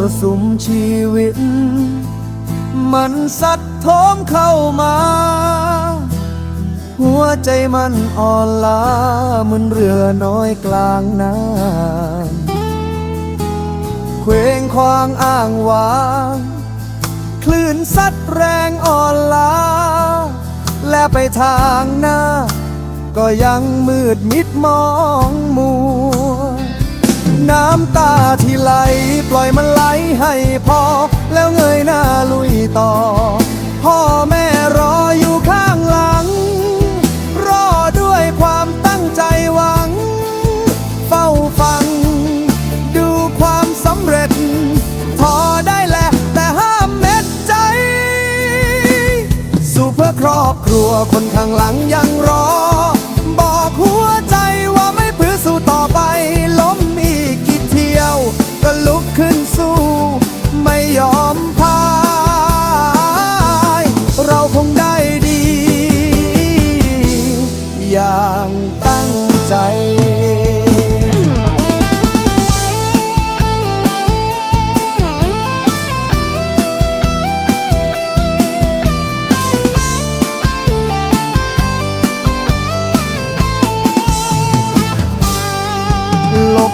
รสุมชีวิต มันสัดโทมเข้ามา หัวใจมันอ่อนล้าเหมือนเรือน้อยกลางน้ำเคว้งคว้างอ้างว้างคลื่นซัดแรงอ่อนล้า และไปทางหน้า ก็ยังมืดมิดมองมัว น้ำตาที่ไหล ปล่อยมันไหลให้พอ แล้วเงยหน้าลุยต่อ พ่อแม่รออยู่ข้างหลัง รอด้วยความตั้งใจหวัง เฝ้าฟัง ดูความสำเร็จ พอได้แหละแต่ห้ามเม็ดใจ สู้เพื่อครอบครัวคนข้างหลังยังรอ บอกหัว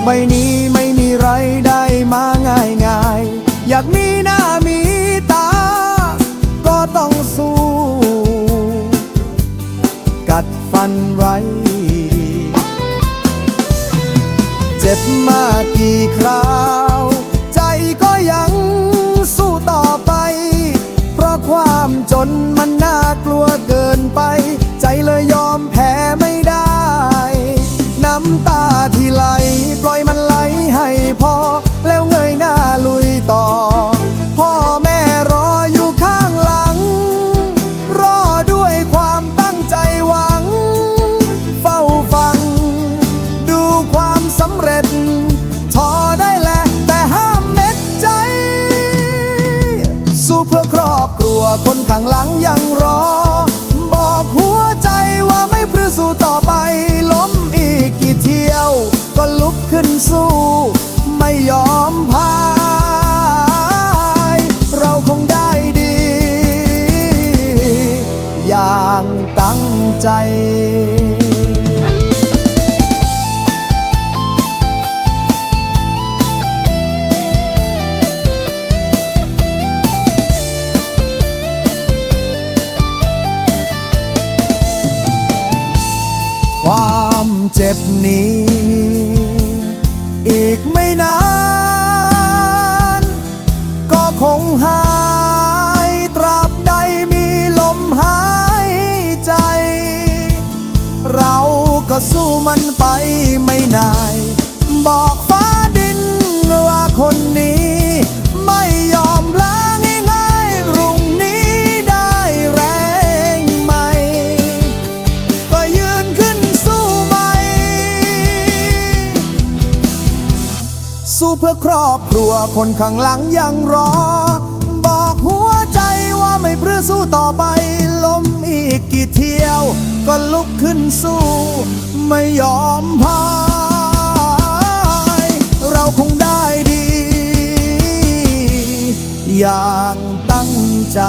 ใบนี้ไม่มีไรได้มาง่ายง่ายอยากมีหน้ามีตา ก็ต้องสู้ กัดฟันไว้ เจ็บมากกี่คราว ใจก็ยังสู้ต่อไป เพราะความจนมันน่ากลัวเกินไป ใจเลยยอมแพ้ไม่ได้ำตาที่ไหล ปล่อยมันไหลให้พอ แล้วเงยหน้าลุยต่อ พ่อแม่รออยู่ข้างหลัง รอด้วยความตั้งใจหวัง เฝ้าฟัง ดูความสำเร็จทอได้แหละแต่ห้ามเม็ดใจ สู้เพื่อครอบครัวคนข้างหลังยังร ขึ้นสู้ ไม่ยอมพายเราคงได้ดี อย่างตั้งใจความเจ็บนี้ หายตราบใดมีลมหายใจ เราก็สู้มันไปไม่นาย บอกฟ้าดินว่าคนนี้ ไม่ยอมลาง่ายๆรุ่งนี้ได้แรงใหม่ ก็ยืนขึ้นสู้ใหม่ สู้เพื่อครอบครัวคนข้างหลังยังรอ สู้ต่อไปล้มอีกกี่เที่ยว ก็ลุกขึ้นสู้ ไม่ยอมพายเราคงได้ดี อย่างตั้งใจ